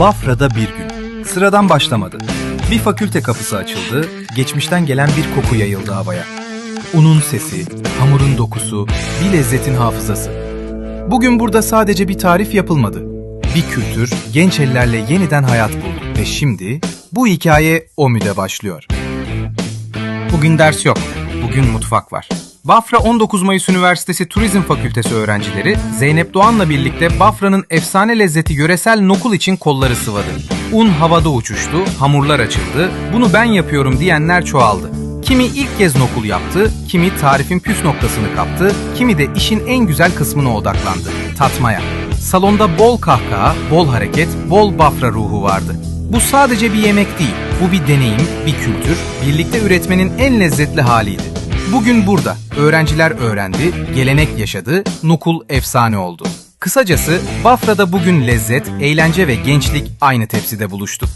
Bafra'da bir gün. Sıradan başlamadı. Bir fakülte kapısı açıldı, geçmişten gelen bir koku yayıldı havaya. Unun sesi, hamurun dokusu, bir lezzetin hafızası. Bugün burada sadece bir tarif yapılmadı. Bir kültür genç ellerle yeniden hayat buldu ve şimdi bu hikaye OMÜ'de başlıyor. Bugün ders yok. Bugün mutfak var. Bafra 19 Mayıs Üniversitesi Turizm Fakültesi öğrencileri Zeynep Doğan'la birlikte Bafra'nın efsane lezzeti yöresel nokul için kolları sıvadı. Un havada uçuştu, hamurlar açıldı, bunu ben yapıyorum diyenler çoğaldı. Kimi ilk kez nokul yaptı, kimi tarifin püf noktasını kaptı, kimi de işin en güzel kısmına odaklandı, tatmaya. Salonda bol kahkaha, bol hareket, bol Bafra ruhu vardı. Bu sadece bir yemek değil, bu bir deneyim, bir kültür, birlikte üretmenin en lezzetli haliydi. Bugün burada öğrenciler öğrendi, gelenek yaşadı, nukul efsane oldu. Kısacası Bafra'da bugün lezzet, eğlence ve gençlik aynı tepside buluştu.